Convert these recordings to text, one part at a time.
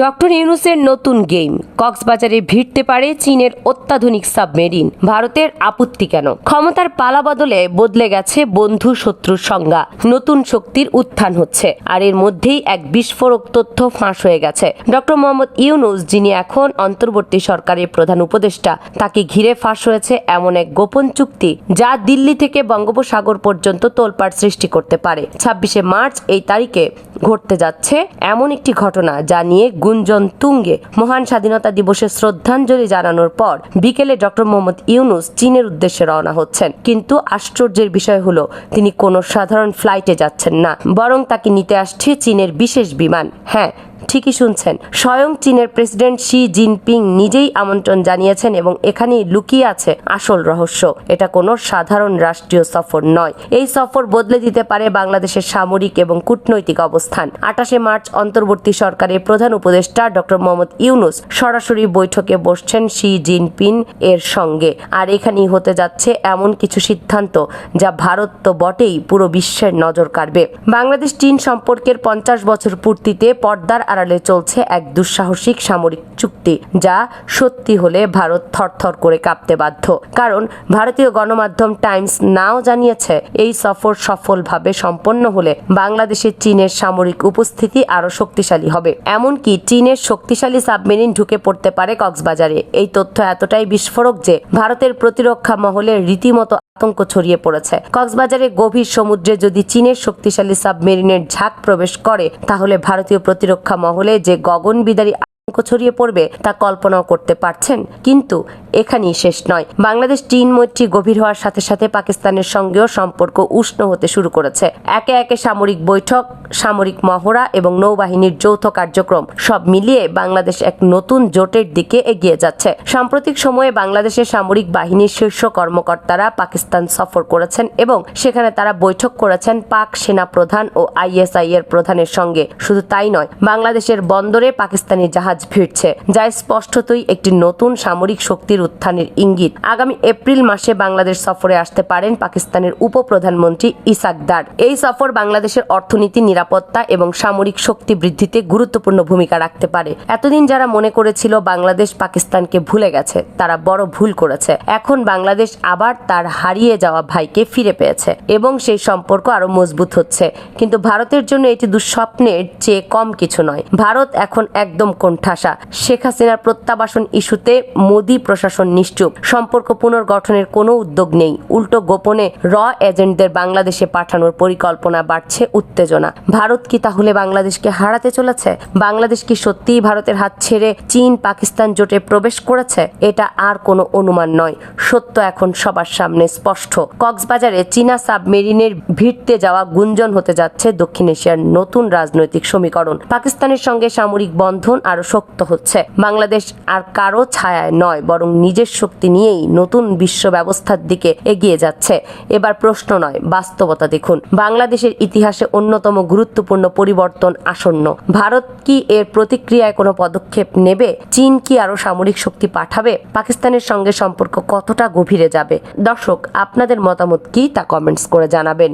Doctor ইউনুসের নতুন game, কক্সবাজারে ভিড়তে পারে চীনের অত্যাধুনিক সাবমেরিন, ভারতের আপত্তি কেন? ক্ষমতার পালা বদলে বদলে গেছে বন্ধু শত্রুর সংজ্ঞা, নতুন শক্তির উত্থান হচ্ছে, আর এর মধ্যেই এক বিস্ফোরক তথ্য ফাঁস হয়ে গেছে। ডক্টর মোহাম্মদ ইউনুস, যিনি এখন অন্তর্বর্তী সরকারের প্রধান উপদেষ্টা, তাকে ঘিরে ফাঁস হয়েছে এমন এক গোপন চুক্তি, যা দিল্লি থেকে বঙ্গোপসাগর পর্যন্ত তোলপাড় সৃষ্টি করতে পারে। ছাব্বিশে মার্চ এই তারিখে ঘটতে যাচ্ছে এমন একটি ঘটনা, যা নিয়ে গুঞ্জন তুঙ্গে মহান স্বাধীনতা দিবসে শ্রদ্ধাঞ্জলি জানানোর পর বিকেলে ডক্টর মোহাম্মদ ইউনুস চীনের উদ্দেশ্যে রওনা হচ্ছেন। কিন্তু আশ্চর্যের বিষয় হলো, তিনি কোনো সাধারণ ফ্লাইটে যাচ্ছেন না, বরং তাকে নিতে আসছে চীনের বিশেষ বিমান। হ্যাঁ ঠিকই শুনছেন। স্বয়ং চীনের প্রেসিডেন্ট শি জিনপিং নিজেই আমন্ত্রণ জানিয়েছেন এবং এখানেই লুকিয়ে আছে আসল রহস্য। এটা কোনো সাধারণ রাষ্ট্রীয় সফর নয়। এই সফর বদলে দিতে পারে বাংলাদেশের সামরিক এবং কূটনৈতিক অবস্থান। আঠাশে মার্চ অন্তর্বর্তী সরকারের প্রধান উপদেষ্টা ডক্টর মোহাম্মদ ইউনুস সরাসরি বৈঠকে বসছেন শি জিনপিং এর সঙ্গে। আর এখানেই হতে যাচ্ছে এমন কিছু সিদ্ধান্ত যা ভারত তো বটেই পুরো বিশ্বের নজর কাড়বে। বাংলাদেশ চীন সম্পর্কের পঞ্চাশ বছর পূর্তিতে পর্দার আড়ালে চলছে এক দুঃসাহসিক সামরিক চুক্তি, যা সত্যি হলে ভারত থরথর করে কাঁপতে বাধ্য। কারণ ভারতীয় গণমাধ্যম টাইমস নাও জানিয়েছে, এই সফর সফলভাবে সম্পন্ন হলে বাংলাদেশে চীনের সামরিক উপস্থিতি আরও শক্তিশালী হবে। এমনকি চীনের শক্তিশালী সাবমেরিন ঢুকে পড়তে পারে কক্সবাজারে। এই তথ্য এতটাই বিস্ফোরক যে ভারতের প্রতিরক্ষা মহলে রীতিমতো আতঙ্ক ছড়িয়ে পড়েছে। কক্সবাজারে গভীর সমুদ্রে যদি চীনের শক্তিশালী সাবমেরিনের ঝাঁক প্রবেশ করে, তাহলে ভারতীয় প্রতিরক্ষা মহলে যে গগনবিদারী আতঙ্ক ছড়িয়ে পড়বে তা কল্পনাও করতে পারছেন। কিন্তু এখানেই শেষ নয়। বাংলাদেশ চীন মৈত্রী গভীর হওয়ার সাথে সাথে পাকিস্তানের সঙ্গেও সম্পর্ক উষ্ণ হতে শুরু করেছে। একে একে সামরিক বৈঠক, সামরিক মহড়া এবং নৌবাহিনীর যৌথ কার্যক্রম সব মিলিয়ে বাংলাদেশ এক নতুন জোটের দিকে এগিয়ে যাচ্ছে। সাম্প্রতিক সময়ে বাংলাদেশের সামরিক বাহিনীর শীর্ষ কর্মকর্তারা পাকিস্তান সফর করেছেন এবং সেখানে তারা বৈঠক করেছেন পাক সেনা প্রধান ও আইএসআই এর প্রধানের সঙ্গে। শুধু তাই নয়, বাংলাদেশের বন্দরে পাকিস্তানি জাহাজ ভিড়ছে, যা স্পষ্টতই একটি নতুন সামরিক শক্তির উত্থানের ইঙ্গিত। আগামী এপ্রিল মাসে বাংলাদেশ সফরে আসতে পারেন পাকিস্তানের উপপ্রধানমন্ত্রী ইসাকদার এই সফর বাংলাদেশের অর্থনীতি, নিরাপত্তা এবং সামরিক শক্তি বৃদ্ধিতে গুরুত্বপূর্ণ ভূমিকা রাখতে পারে। এতদিন যারা মনে করেছিল বাংলাদেশ পাকিস্তানকে ভুলে গেছে, তারা বড় ভুল করেছে। এখন বাংলাদেশ আবার তার হারিয়ে যাওয়া ভাইকে ফিরে পেয়েছে এবং সেই সম্পর্ক আরও মজবুত হচ্ছে। কিন্তু ভারতের জন্য এটি দুঃস্বপ্নের চেয়ে কম কিছু নয়। ভারত এখন একদম কোণঠাসা। শেখ হাসিনার প্রত্যাবাসন ইস্যুতে মোদী প্রশাসন নিশ্চুপ। সম্পর্ক পুনর্গঠনের কোনো উদ্যোগ নেই। উল্টো গোপনে র এজেন্টদের বাংলাদেশে পাঠানোর পরিকল্পনা বাড়ছে উত্তেজনা। ভারত কি তাহলে বাংলাদেশকে হারাতে চলেছে? বাংলাদেশ কি সত্যিই ভারতের হাত ছেড়ে চীন, পাকিস্তান জোটে প্রবেশ করেছে? এটা আর কোনো অনুমান নয়। সত্য এখন সবার সামনে স্পষ্ট। কক্সবাজারে চীনা সাবমেরিনের ভিড়তে যাওয়া গুঞ্জন হতে যাচ্ছে দক্ষিণ এশিয়ার নতুন রাজনৈতিক সমীকরণ। পাকিস্তানের সঙ্গে সামরিক বন্ধন আরও শক্ত হচ্ছে। বাংলাদেশ আর কারও ছায়ায় নয়, বরং নিজের শক্তি নিয়েই নতুন বিশ্ব ব্যবস্থার দিকে এগিয়ে যাচ্ছে। এবার প্রশ্ন নয়, বাস্তবতা দেখুন। বাংলাদেশের ইতিহাসে অন্যতম গুরুত্বপূর্ণ পরিবর্তন আসন্ন। ভারত কি এর প্রতিক্রিয়ায় কোনো পদক্ষেপ নেবে? চীন কি আরও সামরিক শক্তি পাঠাবে? পাকিস্তানের সঙ্গে সম্পর্ক কতটা গভীরে যাবে? দর্শক, আপনাদের মতামত কি তা কমেন্টস করে জানাবেন।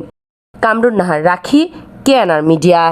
কামরুন নাহার, রাখি, কেএনআর মিডিয়া।